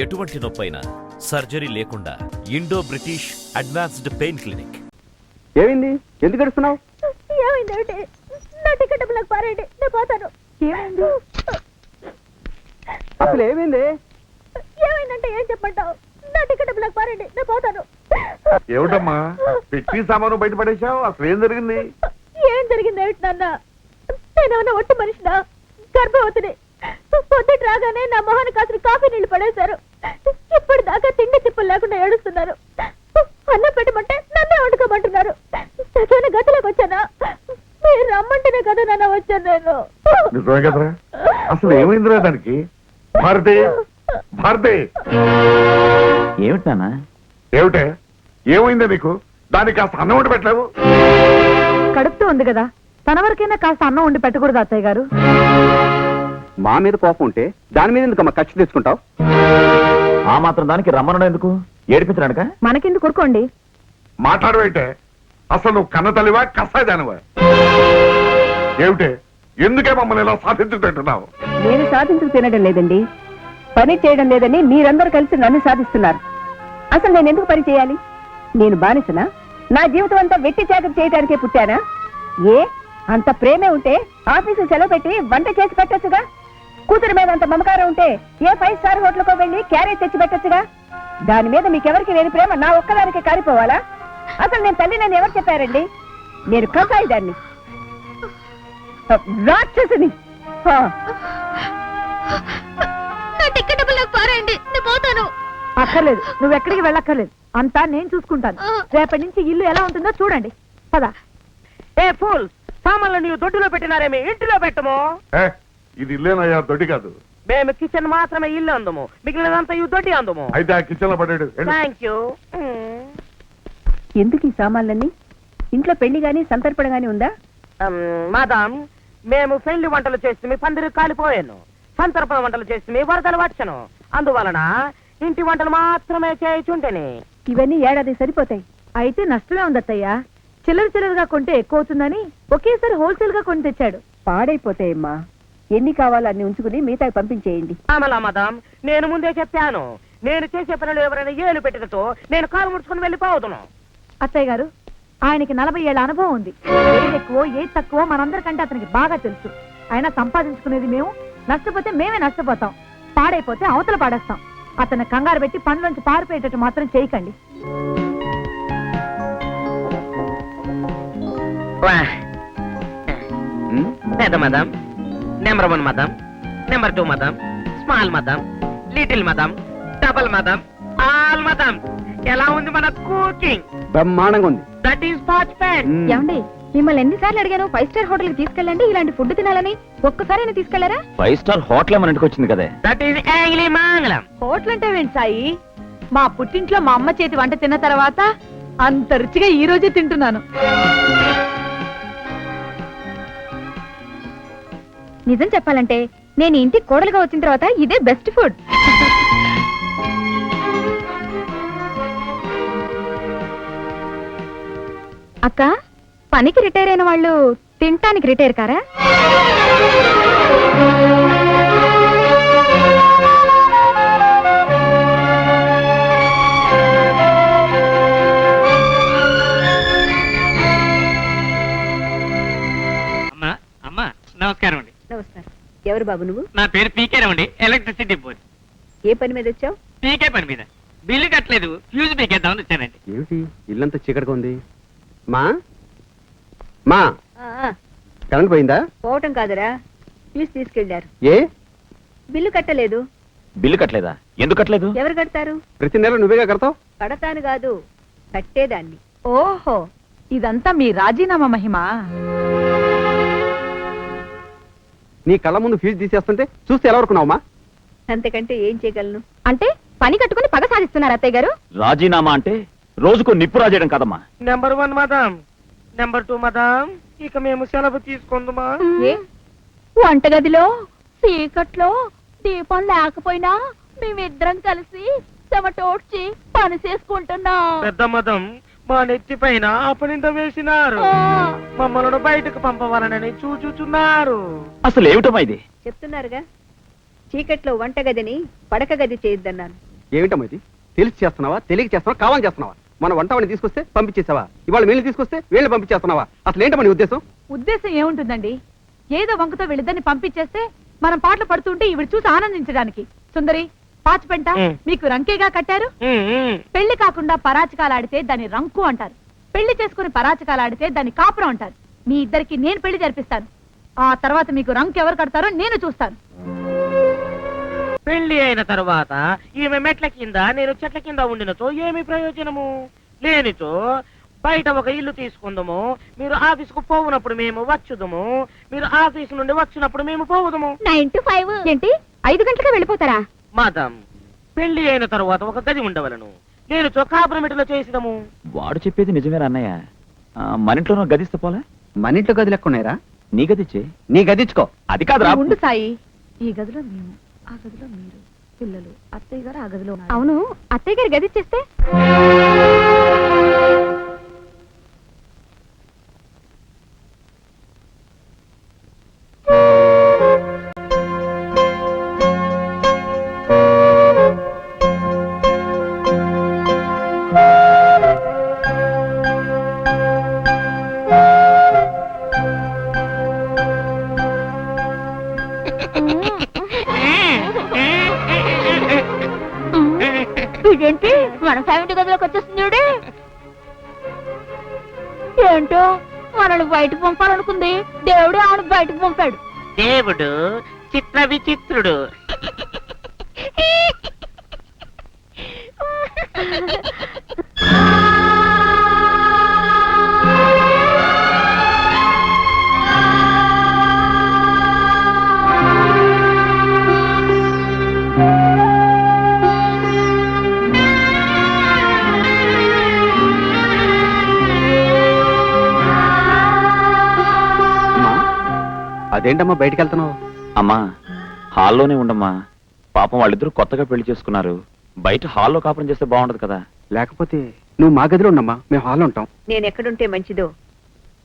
ఎటువంటి నొప్పైనా సర్జరీ లేకుండా Indo British advanced pain clinic. ఏమైంది? ఎందుకు గడుస్తున్నావు ఏమైందంటే నా టికెట్ బ్లాక్ పారండి నేను పోతాను. ఏమైంది? అసలు ఏమైంది? ఏమైందంటే ఏం చెప్పంటావు నా టికెట్ బ్లాక్ పారండి నేను పోతాను. ఏమిటమ్మా? పెట్టి సామాను బయట పడేశావు? అసలు ఏం జరిగింది? ఏం జరిగింది ఏమిటి నాన్న? నేనేమన్నా ఒట్టి మనిషినా? గర్భవతిని పొద్దుట రాగానే నా మొహాన్ని కాసిన కాఫీ నీళ్ళు పడేశారు. ఇప్పుడు దాకా తిండి తిప్పులు లేకుండా ఏడుస్తున్నారు. అన్నం పెట్టమంటే నన్నే వండుకోమంటున్నారు. గతిలోకి వచ్చానా? మీరు రమ్మంటేనే కదా నాన్న వచ్చాను నేను. నిజమే కదరా? అసలు ఏమైందిరా దానికి? భారతి భారతి! ఏమిటి నాన్న? ఏమిటే? ఏమైందే నీకు దానికి కాస్త అన్నం వండి పెట్టలేవు? కడుపుతూ ఉంది కదా. తన వరకైనా కాస్త అన్నం వండి పెట్టకూడదు అత్తయ్య గారు. మా మీద కోపం ఉంటే దాని మీద ఎందుకమ్మా ఖర్చు తెచ్చుకుంటావు ఆ మాత్రం దానికి రమ్మనడం ఎందుకు? ఏడిపించడానిక? మనకెందుకు కొరుకోండి మాట్లాడవేంటే? అసలు నువ్వు కన్న తల్లివా కసాయిదానివా ఏమిటే? ఎందుకే మమ్మల్ని ఇలా సాధించుకుంటున్నావు? నేను సాధించుకు తినడం లేదండి. పని చేయడం లేదని మీరందరూ కలిసి నన్ను సాధిస్తున్నారు. అసలు నేను ఎందుకు పని చేయాలి? నేను బానిసనా? నా జీవితం అంతా వెట్టి చాకరి చేయడానికే పుట్టానా? ఏ? అంత ప్రేమే ఉంటే ఆఫీసు సెలవు పెట్టి వంట చేసి పెట్టొచ్చుగా? కూతురు మీద అంత మమకారం ఉంటే ఏ ఫైవ్ స్టార్ హోటల్కో వెళ్ళి క్యారేజ్ తెచ్చి పెట్టొచ్చుగా? దాని మీద మీకెవరికి లేని ప్రేమ నా ఒక్కదానికి కారిపోవాలా? అసలు నేను తల్లి నన్ను ఎవరు చెప్పారండి? నేను కసాయి దాన్ని. రాక్షసుని! ఆ. నా టికెట్ డబ్బులు పారేయండి. నేను పోతాను. అక్కర్లేదు. నువ్వు ఎక్కడికి వెళ్ళక్కర్లేదు. అంతా నేను చూసుకుంటాను. రేపటి నుంచి ఇల్లు ఎలా ఉంటుందో చూడండి. పద. ఏ ఫూల్ సామాన్లు నీవు దొడ్డులో పెట్టినారేమి ఇంటిలో పెట్టము? ఇది ఇల్లేనయ్యా దొడ్డి కాదు. మేము కిచెన్ మాత్రమే ఇల్లు అందము. మిగిలినదంతా ఇవి దొడ్డి అందము. అయితే ఆ కిచెన్లో పడాడు థ్యాంక్ యూ ఎందుకు ఈ సామాన్లన్నీ? ఇంట్లో పెళ్ళి గాని సంతర్పణ గాని ఉందా? మాదాం మేము పెళ్ళి వంటలు చేస్తే పందిరి కాలిపోయాను. సంతర్పణ వంటలు చేస్తే వరదలు వచ్చను. అందువలన ఇంటి వంటలు మాత్రమే చేయుచుంటేనే. ఇవన్నీ ఏడాది సరిపోతాయి. అయితే నష్టమే ఉందత్తయ్యా. చిల్లర చిల్లరగా కొంటే ఎక్కువ అవుతుందని ఒకేసారి హోల్సేల్గా కొని తెచ్చాడు. పాడైపోతాయమ్మా. ఎన్ని కావాలో అన్ని ఉంచుకుని మిగతా పంపించేయండి. అమలా మదాం నేను ముందే చెప్పాను. నేను చేసే పనులు ఎవరైనా ఏలు పెట్టినతో నేను కాలు ముడుచుకుని వెళ్ళిపోవదును. అత్తయ్య గారు ఆయనకి నలభై ఏళ్ళ అనుభవం ఉంది. ఏది ఎక్కువ ఏది తక్కువ మనందరికంటే అతనికి బాగా తెలుసు. ఆయన సంపాదించుకునేది మేము నష్టపోతే మేమే నష్టపోతాం. పాడైపోతే అవతల పాడేస్తాం. అతను కంగారు పెట్టి పనులోంచి పారిపోయేటట్టు మాత్రం చేయకండి. పెద్ద మదం. నెంబర్ వన్ మదం నెంబర్ టూ మదం స్మాల్ మదం లిటిల్ మదం డబల్ మదం ఆల్ మదం ఎలా ఉంది మన కుకింగ్ బ్రహ్మాండంగా ఉంది. That is perfect hmm. ఏమండి మిమ్మల్ని ఎన్నిసార్లు అడిగాను? ఫైవ్ స్టార్ హోటల్కి తీసుకెళ్ళండి ఇలాంటి ఫుడ్ తినాలని. ఒక్కసారి తీసుకెళ్ళారా? ఫైవ్ స్టార్ హోటల్ మన ఇంటికి వచ్చింది కదే. దట్ ఈస్ యాంగ్లీ మంగళం హోటల్ అంటే ఏంటి సాయి? మా పుట్టింట్లో మా అమ్మ చేతి వంట తిన్న తర్వాత అంత రుచిగా ఈ రోజే తింటున్నాను. నిజం చెప్పాలంటే నేను ఇంటి కోడలుగా వచ్చిన తర్వాత ఇదే బెస్ట్ ఫుడ్. అక్క పనికి రిటైర్ అయిన వాళ్ళు తినటానికి రిటైర్ కారా? అమ్మా అమ్మా నమస్కారం అండి. నమస్కారం ఎవరు బాబు నువ్వు? నా పేరు పీకేరావు అండి ఎలక్ట్రిసిటీ బోర్డ్. ఏ పని మీద వచ్చావు? పీకే పని మీద. బిల్లు కట్టలేదు ఫ్యూజ్ పీకేద్దామని వచ్చానండి. ఏమిటి? ఇల్లంతా చీకటిగా ఉంది. మా? మా? కరెంట్ పోయిందా? పోవటం కాదురా. ఫీజు తీసుకెళ్ళారు ఏ? బిల్లు కట్టలేదు. బిల్లు కట్టలేదా? ఎందుకు కట్టలేదు? ఎవరు కడతారు? ప్రతి నెల నువ్వేగా కడతావు? కడతాను కాదు కట్టేదాన్ని. ఓహో ఇదంతా మీ రాజీనామా మహిమ. నీ కళ్ళ ముందు ఫీజు తీసేస్తుంటే చూస్తే ఎలా వరకున్నావమ్మా అంతకంటే ఏం చేయగలను? అంటే పని కట్టుకుని పగ సాధిస్తున్నారు అత్తయ్య గారు. రాజీనామా అంటే రోజుకు నిప్పు రాజేయడం కదమ్మా. నెంబర్ వన్ మదం నెంబర్ టూ మదం ఇక మేము సెలవు తీసుకుందామా? ఏ? వంటగదిలో చీకట్లో దీపం లేకపోయినా మేమిద్దరం కలిసి చెమటోడ్చి పని చేసుకుంటున్నాం. పెద్ద మదం. మా నెత్తి పైన అపనింద వేసినారు. మమ్మల్ని బయటకు పంపవాలనని చూచుచున్నారు. అసలు ఏమిటమ్మా ఇది? చెప్తున్నారుగా. చీకట్లో వంటగదిని పడక గది చేయొద్దన్నాను ఏమిటమ్మా ఇది? తెలిసి చేస్తున్నావా? తెలియక చేస్తున్నావా? కావాలని చేస్తున్నావా? మన వంట వాడిని తీసుకొస్తే పంపించేసావా? ఇవాళ వీళ్ళని తీసుకొస్తే వీళ్ళని పంపించేస్తున్నావా? అసలు ఏంటమ్మా నీ ఉద్దేశం? ఉద్దేశం ఏముంటుందండి? ఏదో వంకతో వీళ్ళిద్దరిని పంపించేస్తే మనం పాటలు పడుతుంటే ఇవిడ చూసి ఆనందించడానికి. సుందరి పాచిపెంట. మీకు రంకేగా కట్టారు. పెళ్ళి కాకుండా పరాచకాలు ఆడితే దాన్ని రంకు అంటారు. పెళ్ళి చేసుకుని పరాచకాలు ఆడితే దాన్ని కాపురం అంటారు. మీ ఇద్దరికి నేను పెళ్ళి జరిపిస్తాను. ఆ తర్వాత మీకు రంకు ఎవరు కడతారో నేను చూస్తాను. పెళ్ళి అయిన తర్వాత ఈమె మెట్ల కింద నేను చెట్ల కింద ఉండినచో ఏమి ప్రయోజనము? లేనిచో బయట ఒక ఇల్లు తీసుకుందాము. మీరు ఆఫీసుకు పోవునప్పుడు మేము వచ్చుదము. మీరు ఆఫీస్ నుండి వచ్చినప్పుడు మేము పోవుదము. Nine to five. ఏంటి? ఐదు గంటలకు వెళ్ళిపోతారా? మాదం పెళ్ళి అయిన తర్వాత ఒక గది ఉండవలను. నేను చొక్కాపురమిటిలో చేసిదము వాడు చెప్పేది నిజమేనా అన్నయ్య? ఆ, మన ఇంట్లోనూ గదిస్తే పోలే? మన ఇంట్లో గది లెక్క ఉన్నాయిరా. నీ గదిచ్చే నీ గదిచ్చుకో అది కాదురా. ఉండు సాయి. ఈ గదిలో మేము ఆ గదిలో మీరు పిల్లలు అత్తయ్య గారు ఆ గదిలో అవును అత్తయ్య గారు గది ఇచ్చేస్తే? మన ఫ్యామిలీ గదిలోకి వచ్చేస్తుంది ఏంటో? మనల్ని బయటకు పంపాలనుకుంది. దేవుడు ఆవిడ బయటకు పంపాడు. దేవుడు చిత్ర విచిత్రుడు. అదేంటమ్మా బయటికి వెళ్తున్నావు అమ్మా హాల్లోనే ఉండమ్మా. పాపం వాళ్ళిద్దరూ కొత్తగా పెళ్ళి చేసుకున్నారు. బయట హాల్లో కాపురం చేస్తే బాగుండదు కదా. లేకపోతే నువ్వు మా గదిలో ఉండమ్మా మేము హాల్లో ఉంటాం. నేను ఎక్కడుంటే మంచిదో?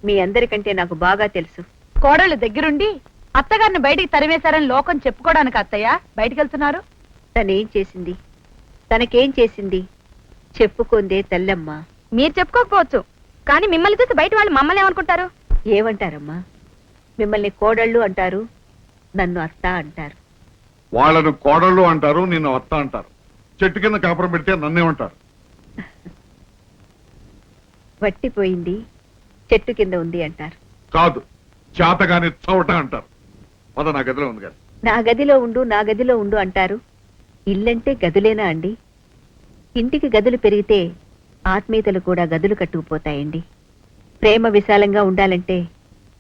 మీ అందరికంటే నాకు బాగా తెలుసు. కోడళ్ళు దగ్గరుండి అత్తగారిని బయటికి తరిమేశారని లోకం చెప్పుకోవడానికి అత్తయ్య బయటికి వెళ్తున్నారు తనేం చేసింది? తనకేం చేసింది? చెప్పుకుందే తల్లమ్మ. మీరు చెప్పుకోకపోవచ్చు. కానీ మిమ్మల్ని చూసి బయట వాళ్ళు మమ్మల్ని ఏమనుకుంటారు? ఏమంటారమ్మా? మిమ్మల్ని కోడళ్ళు అంటారు నన్ను అత్త అంటారు. వాళ్ళను కోడళ్ళు అంటారు నిన్ను అత్త అంటారు. చెట్టు కింద కాపురం పెడితే నన్నేమంటారు వట్టిపోయింది చెట్టు కింద ఉంది అంటారు. కాదు చేతగాని చవట అంటారు. పద నా గదిలో ఉంది కదా నా గదిలో ఉండు నా గదిలో ఉండు అంటారు. ఇల్లంటే గదులేనా అండి? ఇంటికి గదులు పెరిగితే ఆత్మీయతలు కూడా గదులు కట్టుకుపోతాయండి. ప్రేమ విశాలంగా ఉండాలంటే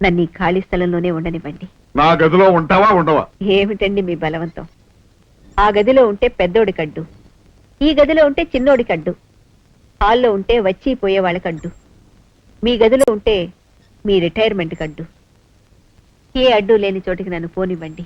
నన్ను ఈ ఖాళీ స్థలంలోనే ఉండనివ్వండి. నా గదిలో ఉంటావా ఉండవా? ఏమిటండి మీ బలవంతం? ఆ గదిలో ఉంటే పెద్దోడి కడ్డు ఈ గదిలో ఉంటే చిన్నోడి కడ్డు హాల్లో ఉంటే వచ్చి పోయే వాళ్ళ కడ్డు మీ గదిలో ఉంటే మీ రిటైర్మెంట్ కడ్డు. ఏ అడ్డు లేని చోటికి నన్ను పోనివ్వండి.